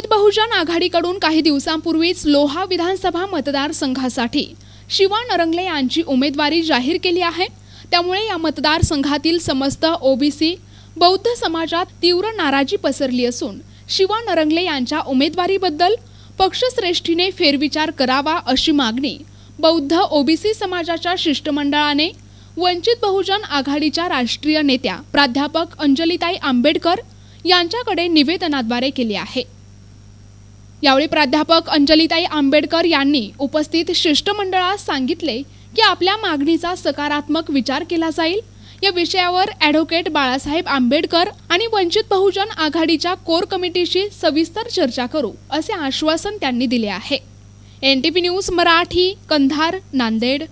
बहुजन आघाडीकडून काही दिवसांपूर्वीच लोहा विधानसभा मतदारसंघासाठी शिवा नरंगले यांची उमेदवारी जाहीर केली आहे. त्यामुळे या मतदारसंघातील समस्त ओबीसी बौद्ध समाजात तीव्र नाराजी पसरली असून शिवा नरंगले यांच्या उमेदवारीबद्दल पक्षश्रेष्ठीने फेरविचार करावा अशी मागणी बौद्ध ओबीसी समाजाच्या शिष्टमंडळाने वंचित बहुजन आघाडीच्या राष्ट्रीय नेत्या प्राध्यापक अंजलिताई आंबेडकर यांच्याकडे निवेदनाद्वारे केली आहे. यावेळी प्राध्यापक अंजलिताई आंबेडकर यांनी उपस्थित शिष्टमंडळास सांगितले की आपल्या मागणीचा सकारात्मक विचार केला जाईल. या विषयावर ॲडव्होकेट बाळासाहेब आंबेडकर आणि वंचित बहुजन आघाडीच्या कोर कमिटीशी सविस्तर चर्चा करू असे आश्वासन त्यांनी दिले आहे. N T P news Marathi Kandhar Nanded.